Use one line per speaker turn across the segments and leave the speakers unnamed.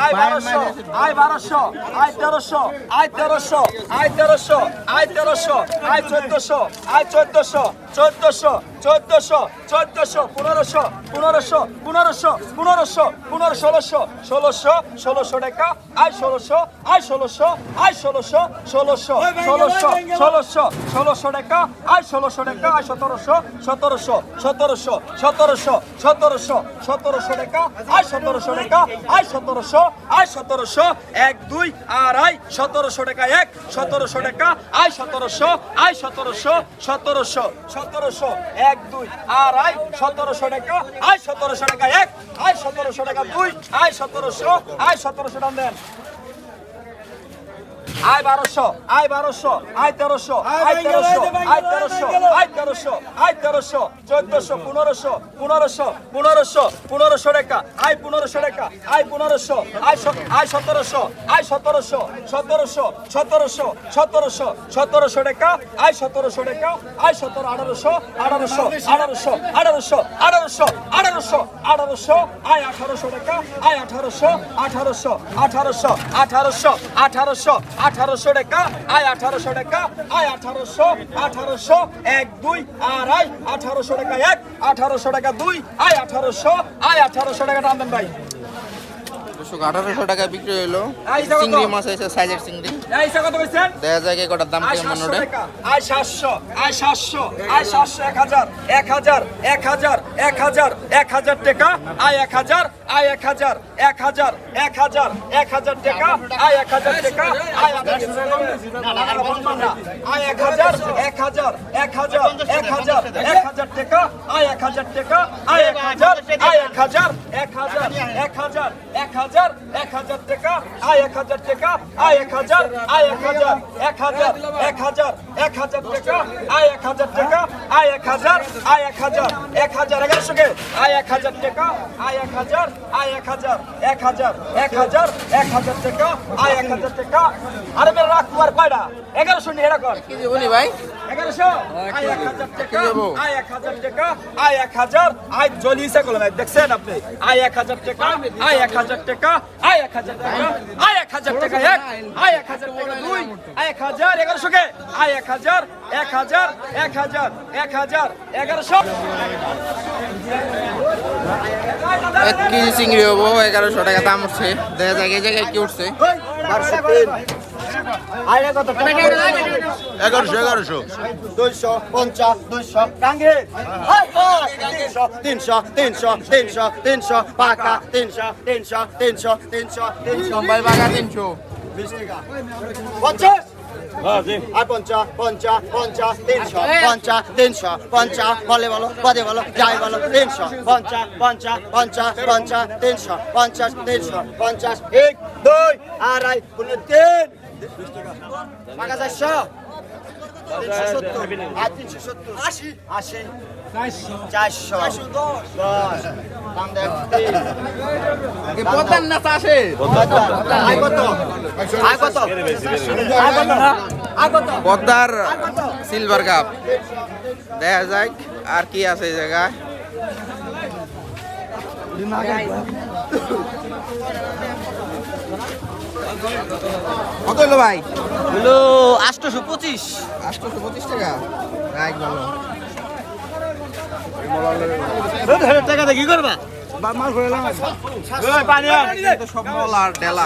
আয় বারোশো আয় বারোশো, আয় তেরোশো আয় তেরোশো আয় তেরোশো আয় তেরোশো, আয় চোদ্দশো আয় চোদ্দশো চোদ্দশো। চোদ্দশো চোদ্দশো পনেরোশো পনেরোশো পনেরোশো পনেরোশো পনেরো ষোলোশো ষোলোশো ষোলোশো টাকা আয় ষোলোশো আয় ষোলোশো আয় ষোলোশো ষোলোশো ষোলোশো ষোলোশো ষোলোশো টাকা আয় ষোলোশো টাকা আয় সতেরোশো সতেরোশো সতেরোশো সতেরোশো সতেরোশো সতেরোশো টাকা আয় সতেরোশো টাকা আয় সতেরোশো আয় সতেরোশো এক দুই আড়াই সতেরোশো টাকা এক সতেরোশো টাকা আয় সতেরোশো আয় সতেরোশো সতেরোশো সতেরোশো এক দুই আড়াই সতেরোশো টাকা, আয় সতেরোশো টাকা এক, আয় সতেরোশো টাকা দুই, আয় সতেরোশো আয় সতেরোশো টাকা দেন। আয় বারোশো আয় বারোশো আয় তেরোশো আয় তেরোশো আয় তেরোশো আয় তেরোশো আয় তেরোশো চোদ্দশো পনেরোশো পনেরোশো পনেরোশো পনেরোশো টাকা আয় পনেরোশো টাকা আয় পনেরোশো আয় আয় সতেরোশো আয় সতেরোশো সতেরোশো সতেরোশো সতেরোশো সতেরোশো টাকা আয় সতেরোশো টাকা আয় সতেরো আঠারোশো আঠারোশো আঠারোশো আঠারোশো আঠারোশো আঠারোশো আঠারোশো আয় আঠারোশো টাকা আয় আঠারোশো আঠারোশো আঠারোশো আঠারোশো আঠারোশো আঠারোশো টাকা, আয় আঠারোশো টাকা, আয় আঠারোশো আঠারোশো, এক, দুই আড়াই আঠারোশো টাকা, এক, আঠারোশো টাকা, দুই, আয় আঠারোশো আয় আঠারোশো টাকা টান দেন ভাই।
দর্শক আঠারোশো টাকা বিক্রি হলো
এই দেখো তো।
চিংড়ি মাছ আছে সাইজের চিংড়ি
এই সে কত কইছেন
দেখা যায় কটার দাম
আয়
কেমন
সাতশো
ওটা
আয় সাতশো আয় সাতশো আয় সাতশো এক হাজার এক হাজার এক হাজার এক হাজার এক হাজার টাকা আয় এক হাজার আয় এক হাজার এক হাজার এক হাজার এক হাজার টাকা আয় এক হাজার টাকা আয় আয় এক হাজার এক হাজার এক হাজার এক হাজার এক টাকা আয় এক হাজার টাকা আয় এক হাজার আয় এক হাজার এক হাজার এক হাজার এক হাজার এক হাজার টাকা আয় এক হাজার টাকা আয় এক হাজার আয় এক হাজার এক হাজার এক হাজার এক হাজার টাকা আয় এক হাজার টাকা আয় এক হাজার আয় এক হাজার এক হাজার এগারোশো কে আয় এক হাজার টাকা আয় এক হাজার আয় এক হাজার এক হাজার এক হাজার এক হাজার টাকা আয় এক হাজার টাকা আরে মেরে রাখ তোমার এগারোশো নিয়ে
কি ভাই
এগারোশো আয় এক হাজার টাকা আয় এক হাজার টাকা আয় এক হাজার আয় কলমে দেখছেন আপনি আয় এক হাজার টাকা আয় এক হাজার টাকা আয় এক হাজার টাকা আয় এক হাজার টাকা এক আয় এক হাজার টাকা দুই আয় এক হাজার এগারোশো কে আয় এক হাজার এক হাজার এক হাজার এক হাজার এগারোশো।
এক কেজি চিংড়ি হব এগারোশো টাকা দাম উঠছে। দেখা যায় এই জায়গায় কি উঠছে।
এগারোশো এগারোশো।
দুইশো পঞ্চাশ দুইশো। টাঙ্গে। তিনশো তিনশো তিনশো তিনশো তিনশো। পাকা তিনশো তিনশো পঞ্চাশ। আর পঞ্চাশ পঞ্চাশ পঞ্চাশ তিনশো পঞ্চাশ তিনশো পঞ্চাশ বলে বলো পদে বলো যাই বলো তিনশো পঞ্চাশ পঞ্চাশ পঞ্চাশ পঞ্চাশ তিনশো পঞ্চাশ তিনশো পঞ্চাশ এক দুই আড়াই তিন। সত্তর
পদ্মার সিলভার কাপ দেখা যায় আর কি আছে এই জায়গায়। কত হলো ভাই?
হলো আটশোশো পঁচিশ।
আটশোশো পঁচিশ টাকা? ভালো।
টাকা দিয়ে কি করবা?
তো সব আর ডেলা।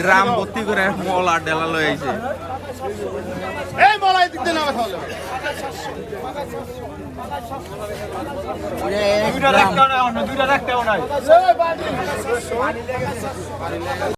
ড্রাম ভর্তি করে মল আর ডেলা লয়ে আইছে।
এই বলাই দিক দিয়ে নামা
দুইটা রাখতেও নাই